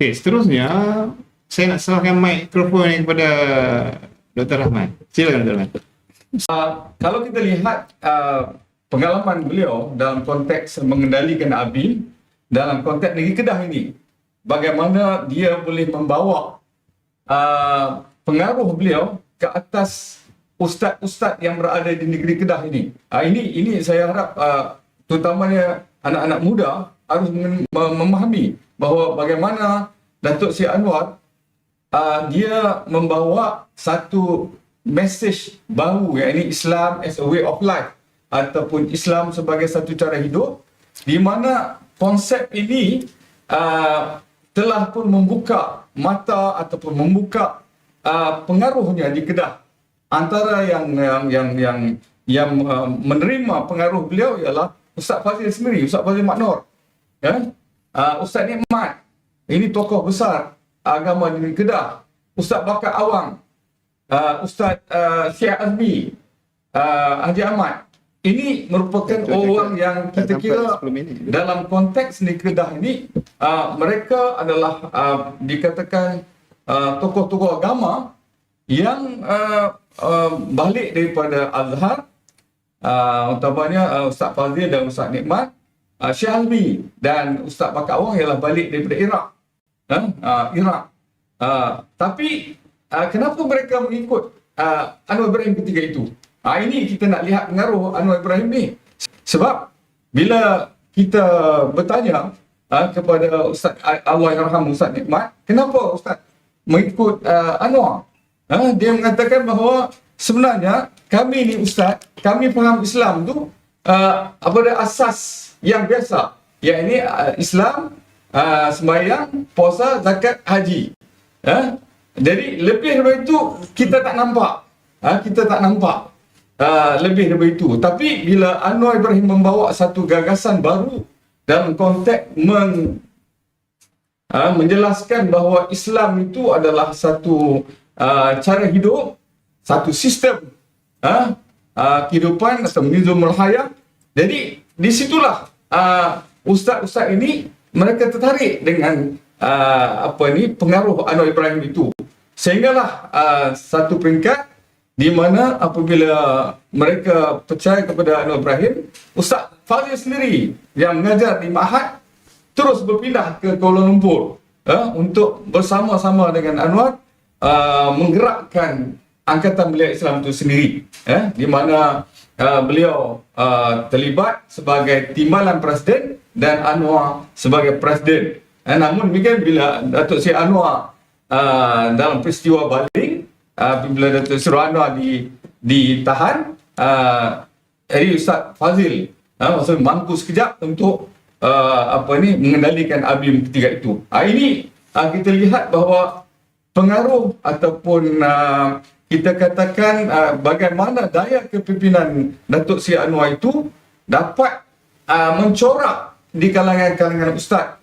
Okay, seterusnya saya nak serahkan mikrofon ini kepada Dr. Rahman. Silakan Dr. Rahman. Kalau kita lihat uh, pengalaman beliau dalam konteks mengendalikan ABI dalam konteks negeri Kedah ini, bagaimana dia boleh membawa uh, pengaruh beliau ke atas ustaz-ustaz yang berada di negeri Kedah ini. Uh, ini ini saya harap uh, terutamanya anak-anak muda harus mem- mem- memahami bahawa bagaimana Datuk Seri Anwar uh, dia membawa satu message baru yakni Islam as a way of life ataupun Islam sebagai satu cara hidup di mana konsep ini uh, telah pun membuka mata ataupun membuka uh, pengaruhnya di Kedah. Antara yang yang yang yang, yang uh, menerima pengaruh beliau ialah Ustaz Fazil sendiri Ustaz Fazil Maknur ya? Uh, Ustaz Nikmat ini tokoh besar agama di Kedah. Ustaz Bakar Awang uh, Ustaz uh, Syed Azmi uh, Haji Ahmad. Ini merupakan Betul, orang yang kita kira 10 minit. dalam konteks di Kedah ini uh, mereka adalah uh, dikatakan uh, tokoh-tokoh agama yang uh, uh, balik daripada Azhar uh, utamanya uh, Ustaz Fazil dan Ustaz Nikmat uh, Syekh Azmi dan Ustaz Bakar Awang ialah balik daripada Iraq. Uh, uh, Iraq. Uh, tapi uh, kenapa mereka mengikut uh, Anwar Ibrahim ketika itu? Uh, ini kita nak lihat pengaruh Anwar Ibrahim ni. Sebab bila kita bertanya uh, kepada Ustaz Allah Yarham Ustaz Nikmat kenapa Ustaz mengikut uh, Anwar? Ha, dia mengatakan bahawa sebenarnya kami ni ustaz, kami faham Islam tu uh, apa dia asas yang biasa, yakni uh, Islam uh, sembahyang, puasa, zakat, haji. Ha? Jadi lebih daripada itu kita tak nampak. Ha? Kita tak nampak uh, lebih daripada itu. Tapi bila Anwar Ibrahim membawa satu gagasan baru dalam konteks meng, uh, menjelaskan bahawa Islam itu adalah satu uh, cara hidup, satu sistem uh, uh, kehidupan nizamul hayat. Jadi di situlah uh, ustaz-ustaz ini mereka tertarik dengan uh, apa ni pengaruh Anwar Ibrahim itu. Sehinggalah uh, satu peringkat di mana apabila mereka percaya kepada Anwar Ibrahim, Ustaz Fazil sendiri yang mengajar di Mahat terus berpindah ke Kuala Lumpur uh, untuk bersama-sama dengan Anwar uh, menggerakkan angkatan belia Islam itu sendiri eh, di mana uh, beliau uh, terlibat sebagai timbalan presiden dan Anwar sebagai presiden. Eh, namun demikian bila Datuk Seri Anwar uh, dalam peristiwa baling uh, bila Datuk Seri Anwar di ditahan uh, jadi Ustaz Fazil uh, maksudnya mampu sekejap untuk uh, apa ni mengendalikan ABIM ketiga itu. Uh, ini uh, kita lihat bahawa pengaruh ataupun uh, kita katakan uh, bagaimana daya kepimpinan Datuk Seri Anwar itu dapat uh, mencorak di kalangan-kalangan ustaz